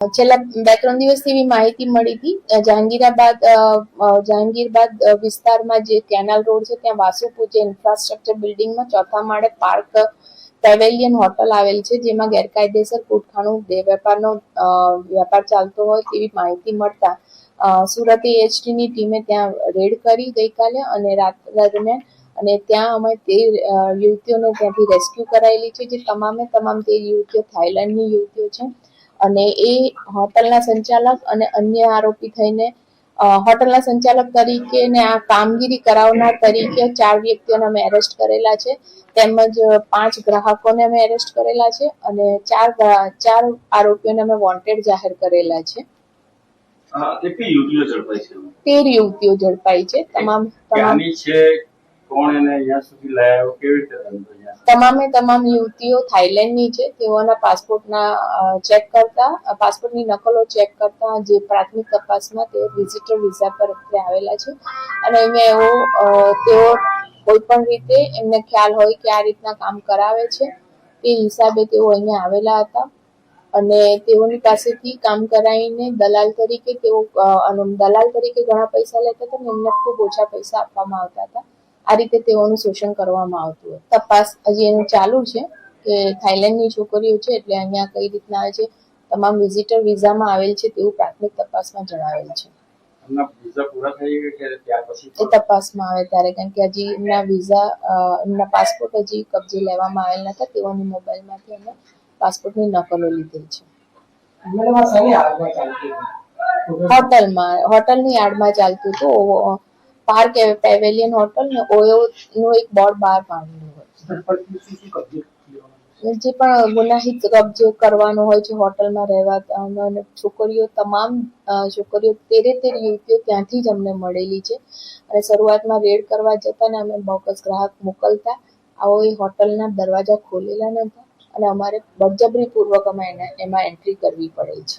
છેલ્લા બે ત્રણ દિવસથી એવી માહિતી મળી હતી. જહાંગીરાબાદ જહાંગીરબાદ વિસ્તારમાં જે કેનાલ રોડ છે, ત્યાં વાસુપુર જે ઇન્ફ્રાસ્ટ્રક્ચર બિલ્ડિંગમાં ચોથા માળે પાર્ક, પેવેલિયન હોટલ આવેલ છે, જેમાં ગેરકાયદેસર કૂટખાણું દે વેપારનો વેપાર ચાલતો હોય તેવી માહિતી મળતા સુરત એએચટીની ટીમે ત્યાં રેડ કરી ગઈકાલે અને રાત દરમિયાન અને ત્યાં અમે તે યુવતીઓને ત્યાંથી રેસ્ક્યુ કરાયેલી છે, જે તમામે તમામ તે યુવતીઓ, થાઈલેન્ડની યુવતીઓ છે અને એ હોટલના સંચાલક અને અન્ય આરોપી થઈને હોટલના સંચાલક તરીકે ને આ કામગીરી કરાવનાર તરીકે ચાર વ્યક્તિઓને અમે એરેસ્ટ કરેલા છે. તેમજ પાંચ ગ્રાહકોને અમે એરેસ્ટ કરેલા છે અને ચાર ચાર આરોપીઓને અમે વોન્ટેડ જાહેર કરેલા છે. તેર યુવતીઓ ઝડપાઈ છે. તમામ તમામ છે કોણ એને અહીંયા સુધી લાવ્યો કેવી રીતે તમામે તમામ યુવતીઓ થાઈલેન્ડની છે. તેઓના પાસપોર્ટના ચેક કરતા પાસપોર્ટની નકલો ચેક કરતા જે પ્રાથમિક તપાસમાં તેઓ વિઝિટર વિઝા પર આવેલા છે. અને અહીંયા એવો તેઓ કોઈ પણ રીતે એમને ખ્યાલ હોય કે આ રીતના કામ કરાવે છે, તે હિસાબે તેઓ અહીંયા આવેલા હતા. અને તેઓની પાસેથી કામ કરાવીને દલાલ તરીકે તેઓ દલાલ તરીકે ઘણા પૈસા લેતા હતા અને એમને ખૂબ ઓછા પૈસા આપવામાં આવતા હતા. આ રીતે તેઓનું શોષણ કરવામાં આવતું હોય. તપાસ હજી એનું ચાલુ છે કે થાઈલેન્ડની છોકરીઓ છે એટલે અહીંયા કઈ રીતના આવે છે તમામ વિઝિટર વિઝામાં આવેલ છે તેવું પ્રાથમિક તપાસમાં જણાવેલ છે. એમના એ તપાસમાં આવે ત્યારે કારણ કે હજી એમના વિઝા એમના પાસપોર્ટ હજી કબજે લેવામાં આવેલ નતા તેઓની મોબાઈલમાંથી અમે પાસપોર્ટની નકલો લીધેલ છે? હોટલમાં હોટલની યાર્ડમાં ચાલતું હતું. પાર્ક પેવેલિયન હોટલ ને ઓયો નું એક બોર્ડ બહાર પાડેલું હોય? જે પણ ગુનાહિત કબજો કરવાનો હોય છે હોટલમાં રહેવા અને છોકરીઓ તમામ છોકરીઓ તેરે તેર યુવતીઓ ત્યાંથી જ અમને મળેલી છે. અને શરૂઆતમાં રેડ કરવા જતા ને અમે બોકસ ગ્રાહક મોકલતા. આવો એ હોટલના દરવાજા ખોલેલા નહોતા અને અમારે બળજબરીપૂર્વક અમે એમાં એન્ટ્રી કરવી પડે છે.